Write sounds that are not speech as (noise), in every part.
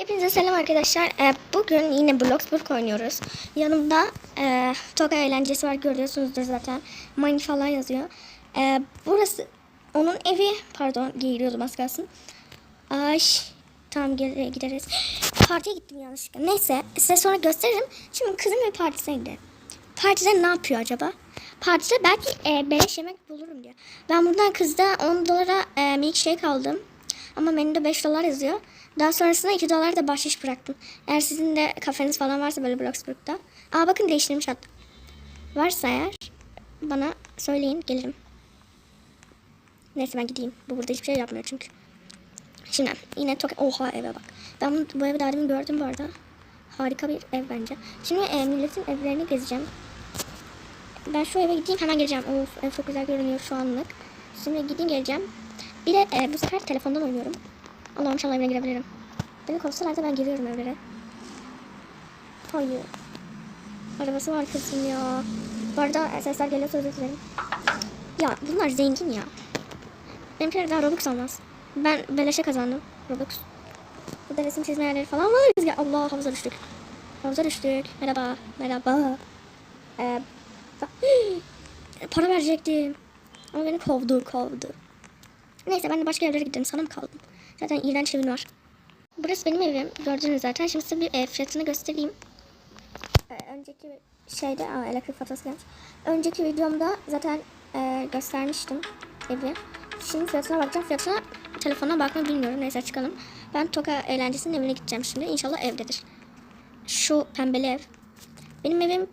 Hepinize selam arkadaşlar. Ee, bugün yine Bloxburg oynuyoruz. Yanımda e, Toga eğlencesi var görüyorsunuzdur zaten. Mine falan yazıyor. Ee, burası onun evi. Pardon giyiyordum az kalsın. Ay tamam gideriz. Partiye gittim yanlışlıkla. Neyse size sonra gösteririm. Şimdi kızım bir partisine gidelim. Partide ne yapıyor acaba? Partide belki e, beleş yemek bulurum diyor. Ben buradan kızda 10 dolara e, milkshake aldım. Ama menüde 5 dolar yazıyor. Daha sonrasında 2 dolar da bahşiş bıraktım. Eğer sizin de kafeniz falan varsa böyle Bloxburg'da. Aa bakın değiştirmiş hatta. Varsa eğer bana söyleyin gelirim. Neyse ben gideyim. Bu burada hiçbir şey yapmıyor çünkü. Şimdi yine Toka... Oha eve bak. Ben bunu, bu evi daha demin gördüm bu arada. Harika bir ev bence. Şimdi e, milletin evlerini gezeceğim. Ben şu eve gideyim hemen geleceğim. Of ev çok güzel görünüyor şu anlık. Şimdi gideyim geleceğim. Bir de e, bu sefer telefondan oynuyorum. Allah'ım inşallah evine girebilirim. Beni kovsalar da ben giriyorum evlere. Hayır. Arabası var kızım ya. Bu arada sesler geliyorsa özür dilerim. Ya bunlar zengin ya. Benimkiler daha Robux olmaz. Ben beleşe kazandım. Robux. Burada resim çizme yerleri falan var. Biz Allah havuza düştük. Havuza düştük. Merhaba. Merhaba. Ee, (gasps) para verecektim. Ama beni kovdu kovdu. Neyse ben de başka evlere gidelim. Sana mı kaldım? Zaten iğrenç evin var. Burası benim evim. Gördünüz zaten. Şimdi size bir ev fiyatını göstereyim. Ee, önceki şeyde aa, elektrik faturası gelmiş. Önceki videomda zaten e, göstermiştim evi. Şimdi fiyatına bakacağım. Fiyatına telefona bakma bilmiyorum. Neyse çıkalım. Ben Toka eğlencesinin evine gideceğim şimdi. İnşallah evdedir. Şu pembeli ev. Benim evim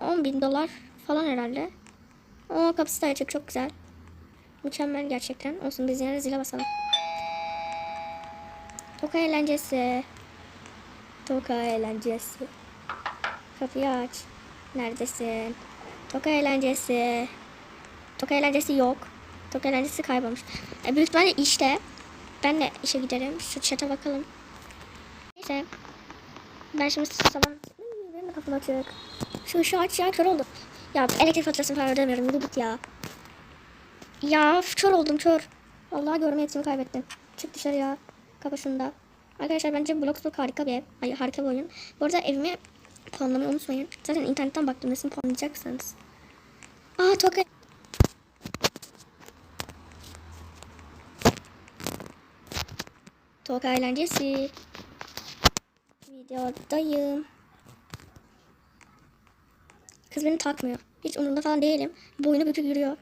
10 bin dolar falan herhalde. O kapısı da açık. Çok güzel. Mükemmel gerçekten. Olsun biz yine zile basalım. Toka eğlencesi. Toka eğlencesi. Kapıyı aç. Neredesin? Toka eğlencesi. Toka eğlencesi yok. Toka eğlencesi kaybolmuş. E, büyük ihtimalle işte. Ben de işe giderim. Şu chat'e bakalım. Neyse. Ben şimdi sabah... Benim de kapım açık. Şu ışığı aç ya kör oldum. Ya elektrik faturasını falan ödemiyorum. Yürü git ya. Ya kör oldum kör. Vallahi görme yetisimi kaybettim. Çık dışarı ya. Kapa şunu da. Arkadaşlar bence Bloxburg harika bir ev. Hayır harika bir oyun. Bu arada evimi puanlamayı unutmayın. Zaten internetten baktım nasıl puanlayacaksınız. Aa Toka. Toka eğlencesi. Videodayım. Kız beni takmıyor. Hiç umurunda falan değilim. Boynu bükük yürüyor.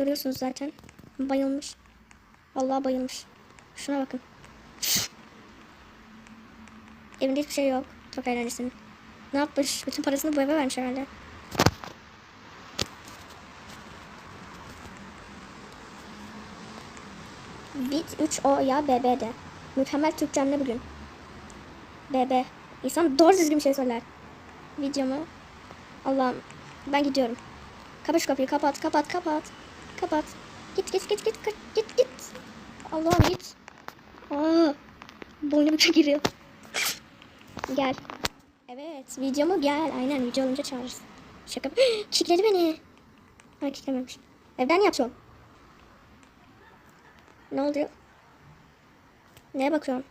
Görüyorsunuz zaten. Bayılmış. Vallahi bayılmış. Şuna bakın. Evinde hiçbir şey yok. Çok eğlencesinin. Ne yapmış? Bütün parasını bu eve vermiş herhalde. Bit 3 O ya BB'de. Mükemmel Türkçem ne bugün? BB. İnsan doğru düzgün bir şey söyler. Videomu. Allah'ım. Ben gidiyorum. Kapat şu kapıyı. Kapat, kapat, kapat. Kapat. Git, git, git, git, git, git, git. Allah'ım git. Aa, boynu bükük giriyor. Gel. Evet, videomu gel. Aynen, video olunca çağırırsın. Şaka. (gasps) Kikledi beni. Ha, kiklememiş. Evden yapıyorum. Ne oluyor? Neye bakıyorum?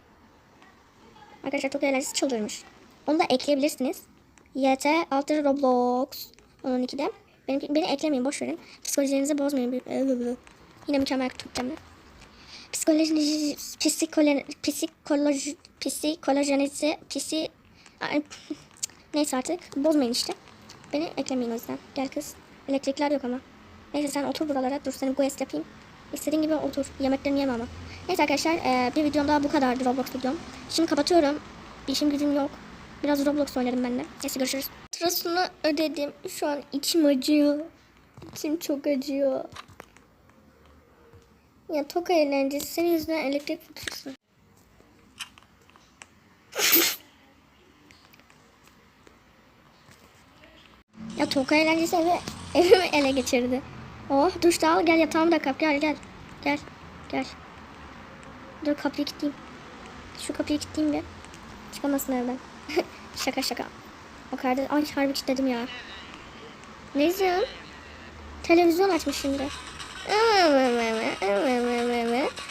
Arkadaşlar çok eğlenceli çıldırmış. Onu da ekleyebilirsiniz. YT altı Roblox 12'de. Beni, beni eklemeyin boş verin. Psikolojilerinizi bozmayın. Yine mükemmel Türkçemle. Psikoloji, psikoloji, psikoloji, psikolojinizi, psi... Neyse artık bozmayın işte. Beni eklemeyin o yüzden. Gel kız. Elektrikler yok ama. Neyse sen otur buralara. Dur seni quest yapayım. İstediğin gibi otur. Yemeklerini yeme ama. Neyse arkadaşlar bir videom daha bu kadardı Roblox videom. Şimdi kapatıyorum. Bir işim gücüm yok. Biraz Roblox oynarım ben de. Neyse görüşürüz. Faturasını ödedim. Şu an içim acıyor. İçim çok acıyor. Ya Toka eğlencesi senin yüzünden elektrik faturası. ya Toka eğlencesi evi, evimi ele geçirdi. Oh duş da al gel yatağımı da kap gel gel. Gel gel. Dur kapıyı kilitleyeyim. Şu kapıyı kilitleyeyim bir. Çıkamasın evden. (laughs) şaka şaka. O kadar ay harbi kilitledim ya. Ne izliyorsun? Televizyon açmış şimdi.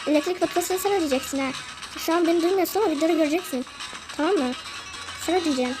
Elektrik faturasını sen ödeyeceksin ha. Şu an beni duymuyorsun ama videoda göreceksin. Tamam mı? Sana diyeceğim.